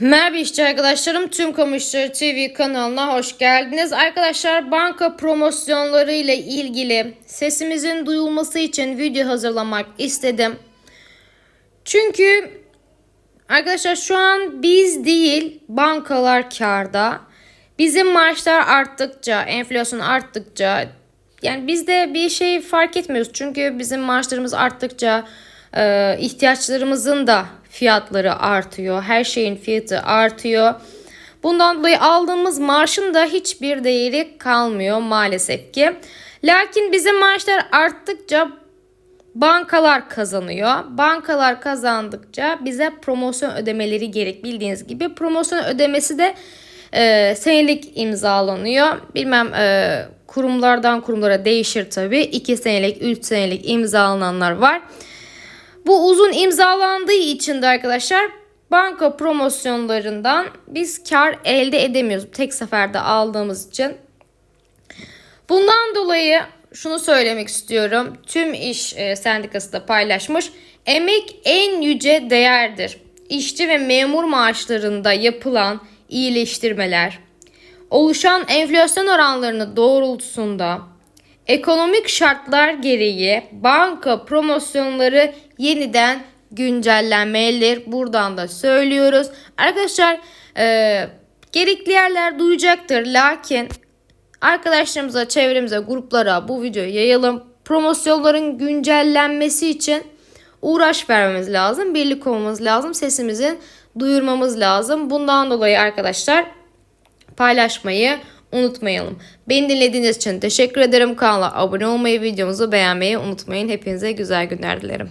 Merhaba işçi arkadaşlarım. Tüm Kamu İşçileri TV kanalına hoş geldiniz. Arkadaşlar banka promosyonları ile ilgili sesimizin duyulması için video hazırlamak istedim. Çünkü arkadaşlar şu an biz değil bankalar karda. Bizim maaşlar arttıkça, enflasyon arttıkça yani biz de bir şey fark etmiyoruz. Çünkü bizim maaşlarımız arttıkça ihtiyaçlarımızın da fiyatları artıyor. Her şeyin fiyatı artıyor. Bundan dolayı aldığımız maaşın da hiçbir değeri kalmıyor maalesef ki. Lakin bizim maaşlar arttıkça bankalar kazanıyor. Bankalar kazandıkça bize promosyon ödemeleri gerek bildiğiniz gibi. Promosyon ödemesi de e, senelik imzalanıyor. Bilmem e, kurumlardan kurumlara değişir tabii. 2 senelik, 3 senelik imzalananlar var. Bu uzun imzalandığı için de arkadaşlar banka promosyonlarından biz kar elde edemiyoruz. Tek seferde aldığımız için. Bundan dolayı şunu söylemek istiyorum. Tüm iş e, sendikası da paylaşmış. Emek en yüce değerdir. İşçi ve memur maaşlarında yapılan iyileştirmeler, oluşan enflasyon oranlarını doğrultusunda ekonomik şartlar gereği banka promosyonları yeniden güncellenmelidir. Buradan da söylüyoruz. Arkadaşlar e, gerekli yerler duyacaktır. Lakin arkadaşlarımıza, çevremize, gruplara bu videoyu yayalım. Promosyonların güncellenmesi için uğraş vermemiz lazım. Birlik olmamız lazım. Sesimizin duyurmamız lazım. Bundan dolayı arkadaşlar paylaşmayı unutmayalım. Beni dinlediğiniz için teşekkür ederim. Kanala abone olmayı, videomuzu beğenmeyi unutmayın. Hepinize güzel günler dilerim.